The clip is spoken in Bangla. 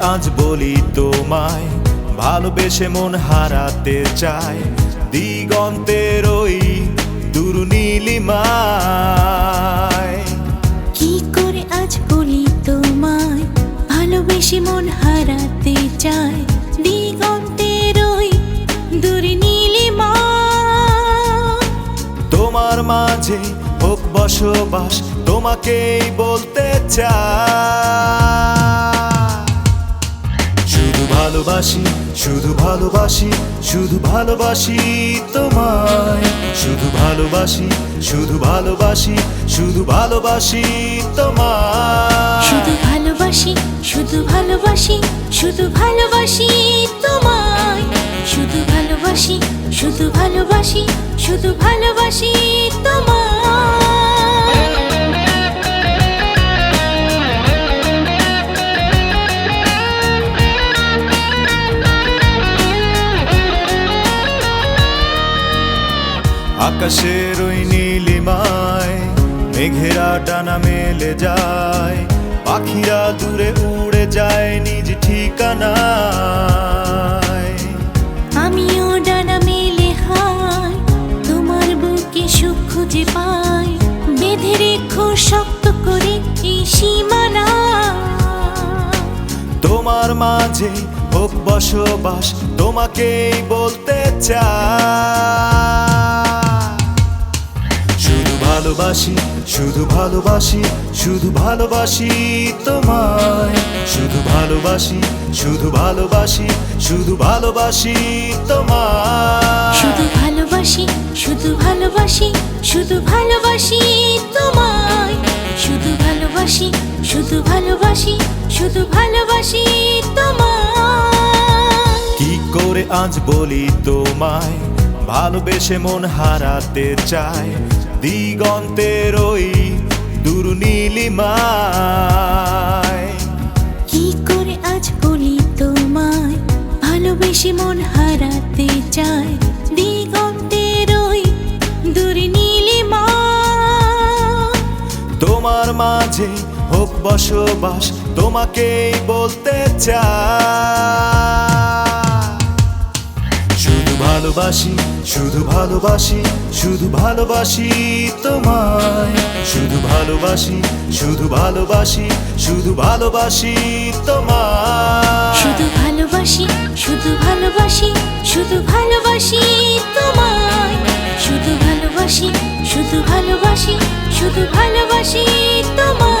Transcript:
আজ বলি তোমায় ভালোবেসে মন হারাতে চায় দিগন্তের ওই দুর্নীলিমায়। কি করে আজ বলি তোমায় ভালোবেসে মন হারাতে চায় দিগন্তের ওই দূর তোমার মাঝে হোক বসবাস তোমাকেই বলতে চাই। শুধু ভালোবাসি, শুধু ভালোবাসি শুধু ভালোবাসি তোমায়। শুধু ভালোবাসি শুধু ভালোবাসি শুধু ভালোবাসি তোমায়। শুধু ভালোবাসি শুধু ভালোবাসি শুধু ভালোবাসি তোমায়। শুধু ভালোবাসি শুধু ভালোবাসি শুধু ভালোবাসি তোমায়। আকাশের ওই নীলিমায় মেঘেরা ডানা মেলে যায় পাখিরা দূরে উড়ে যায় নিজ ঠিকানায়। আমিও ডানা মেলে হাই তোমার বুকে সুখ খুঁজে পাই বেঁধে রেখো শক্ত করে এই সীমানা। তোমার মাঝে হোক বসবাস তোমাকেই বলতে চাই। শুধু ভালোবাসি শুধু ভালোবাসি শুধু ভালোবাসি তোমায়। শুধু ভালোবাসি শুধু ভালোবাসি শুধু ভালোবাসি তোমায়। শুধু ভালোবাসি শুধু ভালোবাসি শুধু ভালোবাসি তোমায়। শুধু ভালোবাসি শুধু ভালোবাসি শুধু ভালোবাসি তোমায়। কি করে আজ বলি তোমায়? ভালোবেসে মন হারাতে চায়। দিগন্তের ওই দুর্নীলিমায়। কি করে আজ বলি তোমায়? ভালোবেসে মন হারাতে চায় দিগন্তের ওই তোমার মাঝে হোক বসবাস তোমাকেই বলতে চাই শুধু ভালোবাসি, শুধু ভালোবাসি শুধু ভালোবাসি তোমায়। শুধু ভালোবাসি শুধু ভালোবাসি শুধু ভালোবাসি তোমায়। শুধু ভালোবাসি শুধু ভালোবাসি শুধু ভালোবাসি তোমায়। শুধু ভালোবাসি শুধু ভালোবাসি শুধু ভালোবাসি তোমায়।